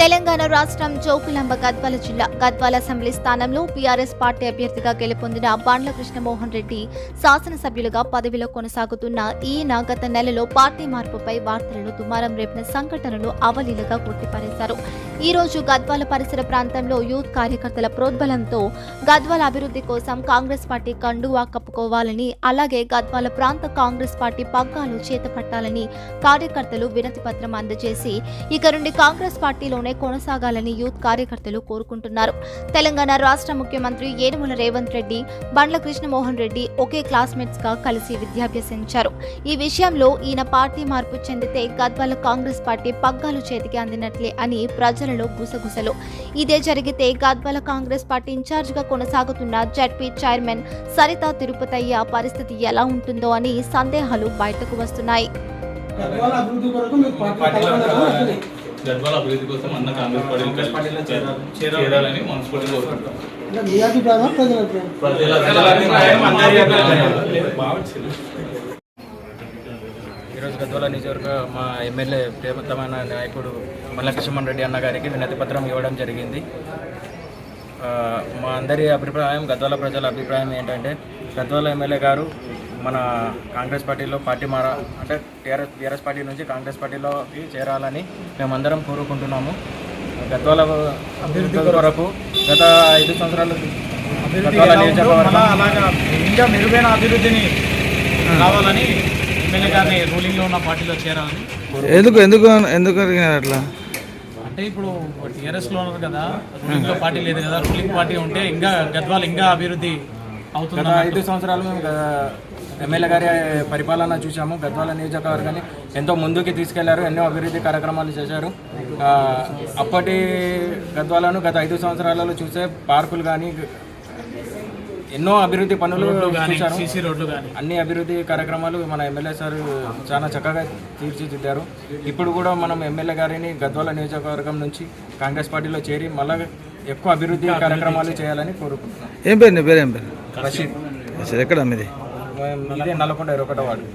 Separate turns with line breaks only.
తెలంగాణ రాష్ట్రం జోకులాంబ గద్వాల జిల్లా గద్వాల అసెంబ్లీ స్థానంలో పీఆర్ఎస్ పార్టీ అభ్యర్థిగా గెలుపొందిన బండ్ల కృష్ణమోహన్ రెడ్డి శాసనసభ్యులుగా పదవిలో కొనసాగుతున్న ఈయన గత నెలలో పార్టీ మార్పుపై వార్తలను దుమారం రేపిన సంఘటనలు అవలీలగా కొట్టిపారేశారు. ఈ రోజు గద్వాల పరిసర ప్రాంతంలో యూత్ కార్యకర్తల ప్రోద్బలంతో గద్వాల అభివృద్ధి కోసం కాంగ్రెస్ పార్టీ కండువా కప్పుకోవాలని అలాగే గద్వాల ప్రాంత కాంగ్రెస్ పార్టీ పగ్గాలు చేతపట్టాలని కార్యకర్తలు వినతి పత్రం అందజేసి ఇక నుండి కాంగ్రెస్ పార్టీలో పార్టీలోనే కొనసాగాలని యూత్ కార్యకర్తలు కోరుకుంటున్నారు. తెలంగాణ రాష్ట్ర ముఖ్యమంత్రి ఏనుమల రేవంత్ రెడ్డి బండ్ల కృష్ణమోహన్ రెడ్డి ఒకే క్లాస్మేట్స్గా కలిసి విద్యాభ్యసించారు. ఈ విషయంలో ఈయన పార్టీ మార్పు చెందితే గద్వాల కాంగ్రెస్ పార్టీ పగ్గాలు చేతికి అందినట్లే అని ప్రజలలో గుసగుసలు. ఇదే జరిగితే గద్వాల కాంగ్రెస్ పార్టీ ఇన్ఛార్జ్గా కొనసాగుతున్న జడ్పీ చైర్మన్ సరిత తిరుపతయ్య పరిస్థితి ఎలా ఉంటుందో అని సందేహాలు బయటకు వస్తున్నాయి.
గద్వాల అభివృద్ధి
కోసం అన్న కాంగ్రెస్ పార్టీలో చేరాలని మనస్ఫూర్తిగా కోరుకుంటున్నాం.
అంటే మీ అభిప్రాయమా ప్రజల అభిప్రాయం?
ప్రజల అభిప్రాయం అందరి అభిప్రాయం.
ఈరోజు గద్వాల నియోజకవర్గ మా ఎమ్మెల్యే ప్రియతమైన నాయకుడు మల్లకృష్ణమన్ రెడ్డి అన్న గారికి వినతి పత్రం ఇవ్వడం జరిగింది. ఆ, మా అందరి అభిప్రాయం గద్వాల ప్రజల అభిప్రాయం ఏంటంటే గద్వాల ఎమ్మెల్యే గారు మన కాంగ్రెస్ పార్టీలో పార్టీ మార అంటే టీఆర్ఎస్ టీఆర్ఎస్ పార్టీ నుంచి కాంగ్రెస్ పార్టీలోకి చేరాలని మేమందరం కోరుకుంటున్నాము. గద్వాల అభివృద్ధి కొరకు గత ఐదు సంవత్సరాలు
ఇంకా మెరుగైన అభివృద్ధిని కావాలని ఎమ్మెల్యే గారిని రూలింగ్లో ఉన్న పార్టీలో చేరాలని
ఎందుకు ఎందుకు ఎందుకు అడిగినారు అట్లా?
అంటే ఇప్పుడు టీఆర్ఎస్లో ఉన్నారు కదా రూలింగ్లో పార్టీ లేదు కదా రూలింగ్ పార్టీ ఉంటే ఇంకా గద్వాల ఇంకా అభివృద్ధి
గత ఐదు సంవత్సరాలు మేము ఎమ్మెల్యే గారి పరిపాలన చూసాము గద్వాల నియోజకవర్గాన్ని ఎంతో ముందుకు తీసుకెళ్ళారు ఎన్నో అభివృద్ధి కార్యక్రమాలు చేశారు. అప్పటి గద్వాలను గత ఐదు సంవత్సరాలలో చూసే పార్కులు కానీ ఎన్నో అభివృద్ధి పనులు చూశారు. అన్ని అభివృద్ధి కార్యక్రమాలు మన ఎమ్మెల్యే సార్ చాలా చక్కగా తీర్చిదిద్దారు. ఇప్పుడు కూడా మనం ఎమ్మెల్యే గారిని గద్వాల నియోజకవర్గం నుంచి కాంగ్రెస్ పార్టీలో చేరి మళ్ళా ఎక్కువ అభివృద్ధి కార్యక్రమాలు చేయాలని కోరుకుంటున్నాం
ఏం పేరు నీ పేరు ఏం పేరు?
రషీద్
అసలు ఎక్కడ మీది?
ఇదే నల్లకొండ ఇరవై ఒకటో వార్డు.